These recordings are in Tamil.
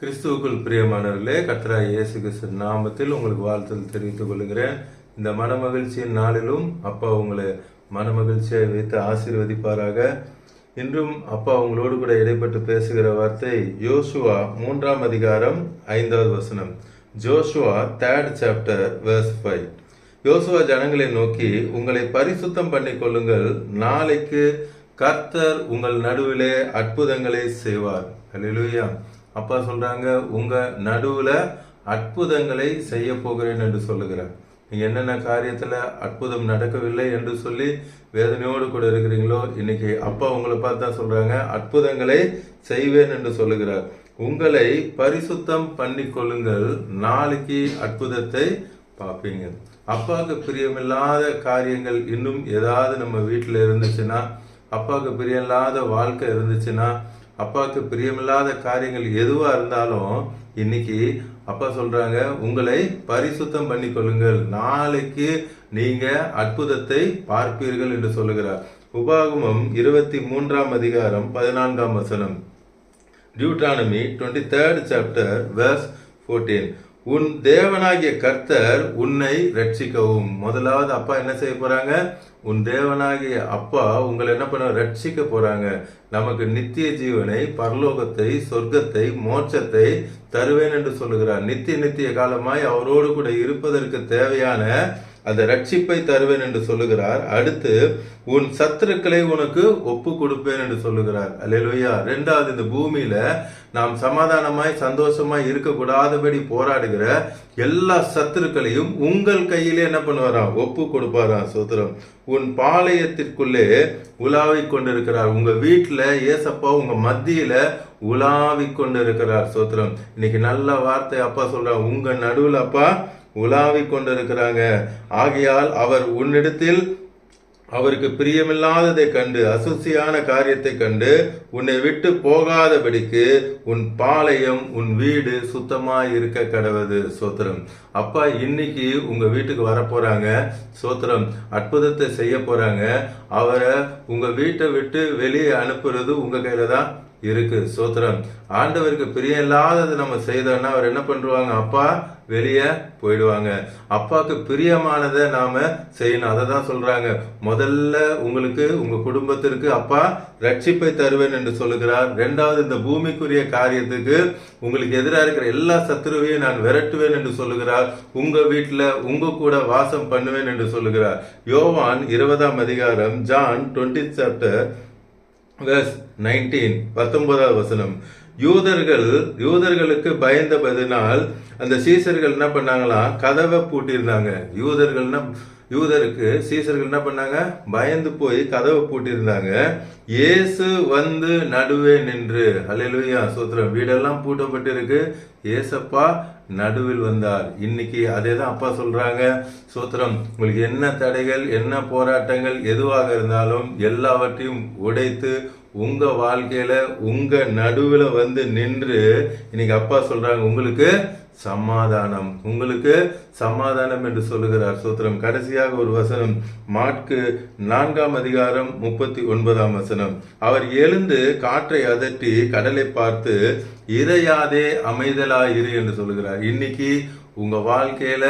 கிறிஸ்துவுக்குள் பிரியமானவர்களே கர்த்தராய் இயேசு கிறிஸ்து நாமத்தில் உங்களுக்கு வாழ்த்தல் தெரிவித்துக் கொள்கிறேன். இந்த மனமகிழ்ச்சியின் நாளிலும் அப்பா உங்களை மனமகிழ்ச்சியை வைத்து ஆசீர்வதிப்பாராக. இன்றும் அப்பா உங்களோடு கூட இடைப்பட்டு பேசுகிற வார்த்தை யோசுவா மூன்றாம் அதிகாரம் ஐந்தாவது வசனம். Joshua third chapter verse five யோசுவா ஜனங்களை நோக்கி உங்களை பரிசுத்தம் பண்ணிக் கொள்ளுங்கள். நாளைக்கு கர்த்தர் உங்கள் நடுவிலே அற்புதங்களை செய்வார். அலிலுயா அப்பா சொல்றாங்க உங்க நடுவுல அற்புதங்களை செய்ய போகிறேன் என்று சொல்லுகிறார். நீங்கள் என்னென்ன காரியத்துல அற்புதம் நடக்கவில்லை என்று சொல்லி வேதனையோடு கூட இருக்கிறீங்களோ இன்னைக்கு அப்பா உங்களை பார்த்து தான் சொல்றாங்க அற்புதங்களை செய்வேன் என்று சொல்லுகிறார். உங்களை பரிசுத்தம் பண்ணி கொள்ளுங்கள் நாளைக்கு அற்புதத்தை பார்ப்பீங்க. அப்பாவுக்கு பிரியமில்லாத காரியங்கள் இன்னும் ஏதாவது நம்ம வீட்டில் இருந்துச்சுன்னா அப்பாவுக்கு பிரியமில்லாத வாழ்க்கை இருந்துச்சுன்னா அப்பாவுக்கு பிரியமில்லாத காரியங்கள் எதுவா இருந்தாலும் இன்னைக்கு அப்பா சொல்றாங்க உங்களை பரிசுத்தம் பண்ணி கொள்ளுங்கள் நாளைக்கு நீங்க அற்புதத்தை பார்ப்பீர்கள் என்று சொல்லுகிறார். உபாகமம் இருபத்தி மூன்றாம் அதிகாரம் பதினான்காம் வசனம். Deuteronomy twenty third chapter verse fourteen. உன் தேவனாகிய கர்த்தர் உன்னை ரட்சிக்கவும். முதலாவது அப்பா என்ன செய்ய போறாங்க? உன் தேவனாகிய அப்பா உங்களை என்ன பண்ண ரட்சிக்க போறாங்க. நமக்கு நித்திய ஜீவனை பரலோகத்தை சொர்க்கத்தை மோட்சத்தை தருவேன் என்று சொல்லுகிறார். நித்திய நித்திய காலமாய் அவரோடு கூட இருப்பதற்கு தேவையான அந்த ரட்சிப்பை தருவேன் என்று சொல்லுகிறார். அடுத்து உன் சத்துருக்களை உனக்கு ஒப்பு கொடுப்பேன் என்று சொல்லுகிறார். அல்லேலூயா. ரெண்டாவது இந்த பூமியில நாம் சமாதானமாய் சந்தோஷமாய் இருக்கக்கூடாதபடி போராடுகிற எல்லா சத்துருக்களையும் உங்கள் கையிலே என்ன பண்ணுவாராம் ஒப்பு கொடுப்பாராம் சோத்திரம்? உன் பாளையத்திற்குள்ளே உலாவிக் கொண்டிருக்கிறார். உங்க வீட்டுல ஏசப்பா உங்க மத்தியில உலாவி கொண்டிருக்கிறார் சோத்திரம். இன்னைக்கு நல்ல வார்த்தை அப்பா சொல்றார் உங்க நடுவில் அப்பா உலாவிக் கொண்டிருக்கிறாங்க. ஆகையால் அவர் உன்னிடத்தில் அவருக்கு பிரியமில்லாததை கண்டு அசுசியான காரியத்தை கண்டு உன்னை விட்டு போகாதபடிக்கு உன் பாளையம் உன் வீடு சுத்தமாக இருக்க கடவுது. சோத்திரம். அப்பா இன்னைக்கு உங்கள் வீட்டுக்கு வரப்போகிறாங்க சோத்திரம். அற்புதத்தை செய்ய போகிறாங்க அவரை உங்கள் வீட்டை விட்டு வெளியே அனுப்புறது உங்கள் கையில் தான்? இருக்கு. சோத்திரம். ஆண்டவருக்கு பிரியம் இல்லாதது நம்ம செய்தோம்னா அவர் என்ன பண்ணுவாங்க அப்பா வெளியே போயிடுவாங்க. அப்பாவுக்கு பிரியமானதை நாம செய்யணும். அதை தான் சொல்றாங்க. முதல்ல உங்களுக்கு உங்க குடும்பத்திற்கு அப்பா ரட்சிப்பை தருவேன் என்று சொல்லுகிறார். ரெண்டாவது இந்த பூமிக்குரிய காரியத்துக்கு உங்களுக்கு எதிராக இருக்கிற எல்லா சத்துருவையும் நான் விரட்டுவேன் என்று சொல்லுகிறார். உங்க வீட்டில் உங்க கூட வாசம் பண்ணுவேன் என்று சொல்லுகிறார். யோவான் இருபதாம் அதிகாரம் ஜான் டுவெண்ட்டி சாப்டர் verse 19 பத்தொன்பதாவது வசனம். யூதர்கள் யூதர்களுக்கு பயந்தபதினால் அந்த சீசர்கள் என்ன பண்ணாங்களாம் கதவை பூட்டியிருந்தாங்க. யூதர்கள்னா யூதருக்கு சீசர்கள் என்ன பண்ணாங்க? பயந்து போய் கதவை பூட்டியிருந்தாங்க. இயேசு வந்து நடுவே நின்று ஹalleluya சோத்திரம். வீடெல்லாம் பூட்டப்பட்டிருக்கு. ஏசப்பா நடுவில் வந்தார். இன்னைக்கு அதே தான் அப்பா சொல்றாங்க. சூத்திரம் உங்களுக்கு என்ன தடைகள் என்ன போராட்டங்கள் எதுவாக இருந்தாலும் எல்லாவற்றையும் உடைத்து உங்க வாழ்க்கையில உங்க நடுவில் வந்து நின்று இன்னைக்கு அப்பா சொல்றாங்க உங்களுக்கு சமாதானம். உங்களுக்கு சமாதானம் என்று சொல்லுகிறார் சூத்திரம். கடைசியாக ஒரு வசனம் மாட்கு நான்காம் அதிகாரம் முப்பத்தி ஒன்பதாம் வசனம். அவர் எழுந்து காற்றை அதட்டி கடலை பார்த்து இறையாதே அமைதலாயிரு என்று சொல்லுகிறார். இன்னைக்கு உங்க வாழ்க்கையில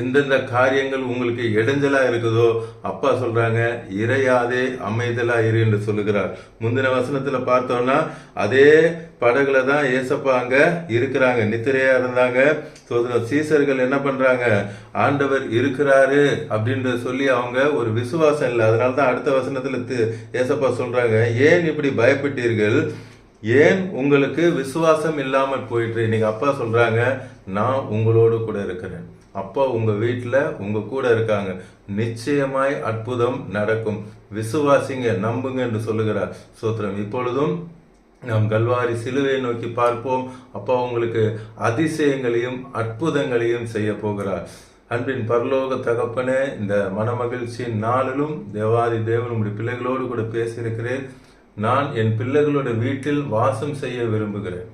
எந்தெந்த காரியங்கள் உங்களுக்கு இடைஞ்சலாக இருக்குதோ அப்பா சொல்கிறாங்க இறையாதே அமைதலா இரு என்று சொல்லுகிறார். முந்தின வசனத்தில் பார்த்தோம்னா அதே படகுல தான் ஏசப்பா அங்கே இருக்கிறாங்க நித்திரையாக இருந்தாங்க. சீசர்கள் என்ன பண்ணுறாங்க ஆண்டவர் இருக்கிறாரு அப்படின்ற சொல்லி அவங்க ஒரு விசுவாசம் இல்லை. அதனால தான் அடுத்த வசனத்தில் ஏசப்பா சொல்கிறாங்க ஏன் இப்படி பயப்பட்டீர்கள்? ஏன் உங்களுக்கு விசுவாசம் இல்லாமல் போயிட்டு இன்னைக்கு அப்பா சொல்கிறாங்க நான் உங்களோடு கூட இருக்கிறேன். அப்போ உங்க வீட்டில் உங்க கூட இருக்காங்க. நிச்சயமாய் அற்புதம் நடக்கும். விசுவாசிங்க நம்புங்க என்று சொல்லுகிறார் சோத்திரம். இப்பொழுதும் நாம் கல்வாரி சிலுவை நோக்கி பார்ப்போம். அப்பா உங்களுக்கு அதிசயங்களையும் அற்புதங்களையும் செய்ய போகிறார். அன்பின் பரலோக தகப்பனே இந்த மனமகிழ்ச்சியின் நாளிலும் தேவாதி தேவன் உடைய பிள்ளைகளோடு கூட பேசியிருக்கிறேன். நான் என் பிள்ளைகளோட வீட்டில் வாசம் செய்ய விரும்புகிறேன்.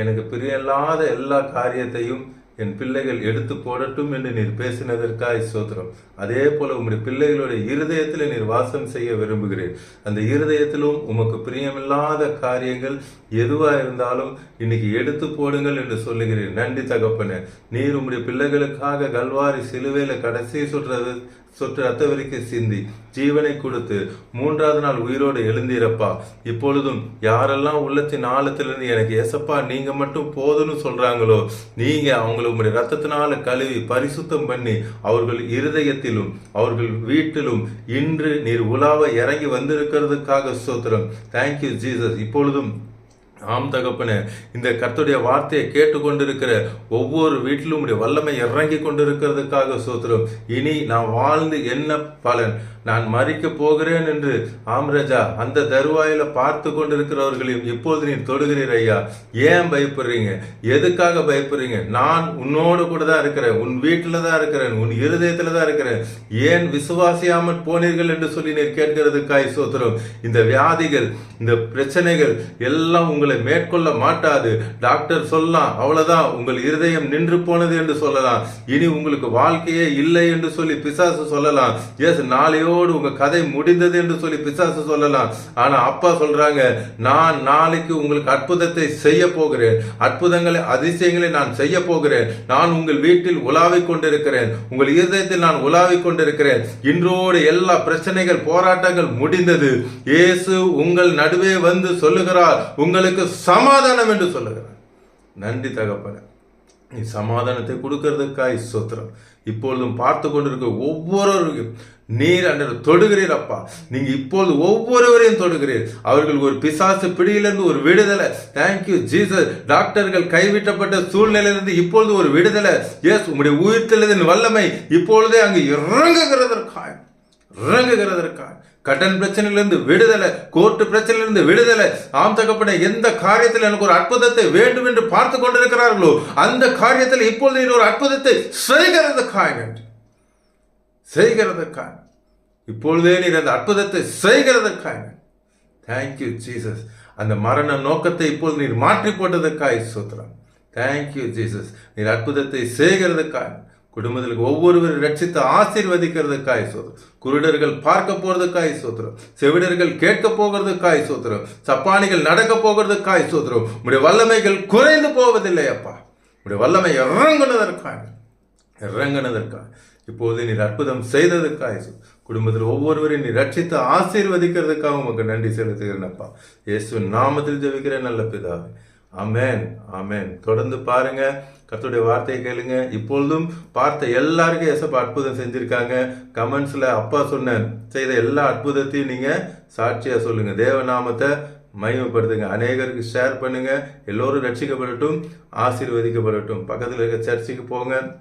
எனக்கு பிரியமில்லாத எல்லா காரியத்தையும் என் பிள்ளைகள் எடுத்து போடட்டும் என்று நீர் பேசினதற்காய் சோத்திரம் அதே போல உம்முடைய பிள்ளைகளுடைய இருதயத்தில் நீர் வாசம் செய்ய விரும்புகிறேன். அந்த இருதயத்திலும் உமக்கு பிரியமில்லாத காரியங்கள் எதுவா இருந்தாலும் இன்னைக்கு எடுத்து போடுங்கள் என்று சொல்லுகிறேன். நன்றி தகப்பன. நீர் உம்முடைய பிள்ளைகளுக்காக கல்வாரி சிலுவையில கடைசி சொல்றது சொட்டு ரத்த சிந்தி ஜீவனை கொடுத்து மூன்றாவது நாள் உயிரோடு எழுந்தீரப்பா. இப்பொழுதும் யாரெல்லாம் உள்ளத்தின் ஆழத்திலிருந்து எனக்கு ஏசப்பா நீங்க மட்டும் போதும்னு சொல்றாங்களோ நீங்க அவங்களை உங்களுடைய ரத்தத்தினால கழுவி பரிசுத்தம் பண்ணி அவர்கள் இருதயத்திலும் அவர்கள் வீட்டிலும் இன்று நீர் உலாவ இறங்கி வந்திருக்கிறதுக்காக சோத்திரம் தேங்க்யூ ஜீசஸ் இப்பொழுதும் ஆம் தகப்பனே இந்த கர்த்தருடைய வார்த்தையை கேட்டுக்கொண்டிருக்கிற ஒவ்வொரு வீட்டிலும் உடைய வல்லமை இறங்கி கொண்டிருக்கிறதுக்காக சோத்திரம். இனி நான் வாழ்ந்து என்ன பலன்? நான் மறிக்க போகிறேன் என்று ஆம்ரஜா அந்த தருவாயில பார்த்து கொண்டிருக்கிறவர்களையும் இப்போது நீ தொடுகிறீர் ஐயா. ஏன் பயப்படுறீங்க? எதுக்காக பயப்படுறீங்க? நான் உன்னோடு கூட தான் இருக்கிறேன். உன் வீட்டில் தான் இருக்கிறேன். உன் இருதயத்தில் தான் இருக்கிறேன். ஏன் விசுவாசியாமல் போனீர்கள் என்று சொல்லி நீர் கேட்கிறதுக்காய் சோத்திரம். இந்த வியாதிகள் இந்த பிரச்சனைகள் எல்லாம் உங்களை உங்களை மேற்கொள்ள மாட்டாது. டாக்டர் சொல்லலாம் அவ்வளவுதான் உங்கள் இருதயம் நின்று போனது என்று சொல்லலாம். இனி உங்களுக்கு வாழ்க்கையே இல்லை என்று சொல்லி பிசாசு சொல்லலாம். எஸ் நாளையோடு உங்க கதை முடிந்தது என்று சொல்லி பிசாசு சொல்லலாம். ஆனா அப்பா சொல்றாங்க நான் நாளைக்கு உங்களுக்கு அற்புதத்தை செய்ய போகிறேன். அற்புதங்களை அதிசயங்களை நான் செய்ய போகிறேன். நான் உங்கள் வீட்டில் உலாவிக் கொண்டிருக்கிறேன். உங்கள் இருதயத்தில் நான் உலாவிக் கொண்டிருக்கிறேன். இன்றோடு எல்லா பிரச்சனைகள் போராட்டங்கள் முடிந்தது. இயேசு உங்கள் நடுவே வந்து சொல்லுகிறார். உங்களுக்கு சமாதானம் என்று சொல்லுகிறேன் நன்றி தகப்பன. நீ சமாதானத்தை கொடுக்கறதுக்காய் சோத்திரம் இப்பொழுதும் பார்த்து கொண்டிருக்க ஒவ்வொருவரையும் நீர் அன்றை தொடுகிறீர் அப்பா. நீங்க இப்பொழுது ஒவ்வொருவரையும் தொடுகிறீர். அவர்கள் ஒரு பிசாசு பிடியிலிருந்து ஒரு விடுதலை. தேங்க்யூ ஜீசஸ் டாக்டர்கள் கைவிட்டப்பட்ட சூழ்நிலையிலிருந்து இப்பொழுது ஒரு விடுதலை. எஸ் உங்களுடைய உயிர்த்தெழுதின் வல்லமை இப்பொழுதே அங்கு இறங்குகிறதற்காய். இறங்குகிறதற்காக. கடன் பிரச்சனையிலிருந்து விடுதலை கோர்ட்டு பிரச்சனையிலிருந்து விடுதலை. ஆம் தகப்பன எந்த காரியத்தில் எனக்கு ஒரு அற்புதத்தை வேண்டும் என்று பார்த்து கொண்டிருக்கிறார்களோ அந்த காரியத்தில் இப்பொழுது ஒரு அற்புதத்தை செய்கிறதுக்காக செய்கிறதுக்காக இப்பொழுதே நீர் அந்த அற்புதத்தை செய்கிறதுக்காக தேங்க்யூ ஜீசஸ் அந்த மரண நோக்கத்தை இப்பொழுது நீர் மாற்றி போட்டதுக்காய் சூத்திரம். தேங்க்யூ ஜீசஸ் நீர் அற்புதத்தை செய்கிறதுக்காக குடும்பத்தில் ஒவ்வொருவரும் ரட்சித்து ஆசீர்வதிக்கிறதுக்காய் சோத்திரம். குருடர்கள் பார்க்க போகிறதுக்காய் சோத்திரம். செவிடர்கள் கேட்க போகிறதுக்காய் சோத்திரம். சப்பானிகள் நடக்க போகிறதுக்காய் சோத்திரம். உடைய வல்லமைகள் குறைந்து போவதில்லை அப்பா. உடைய வல்லமை இறங்குனதற்காக இறங்குனதற்காக. இப்போது நீர் அற்புதம் செய்ததுக்காய் குடும்பத்தில் ஒவ்வொருவரையும் நீ ரட்சித்து ஆசீர்வதிக்கிறதுக்காக உமக்கு நன்றி செலுத்துகிறேன்ப்பா இயேசு நாமத்தில் ஜெபிக்கிறேன் நல்ல பிதாவே. அமேன் அமேன் தொடர்ந்து பாருங்க கத்துடைய வார்த்தையை கேளுங்க. இப்பொழுதும் பார்த்த எல்லாருக்கும் எசப்ப அற்புதம் செஞ்சிருக்காங்க. கமெண்ட்ஸ்ல அப்பா சொன்ன செய்த எல்லா அற்புதத்தையும் நீங்க சாட்சியா சொல்லுங்க. தேவநாமத்தை மகிமைப்படுத்துங்க. அநேகருக்கு ஷேர் பண்ணுங்க. எல்லோரும் ரட்சிக்கப்படட்டும் ஆசீர்வதிக்கப்படட்டும். பக்கத்தில் இருக்க சர்ச்சுக்கு போங்க.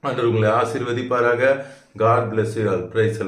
அன்று உங்களை ஆசீர்வதிப்பாராக. God bless you all praise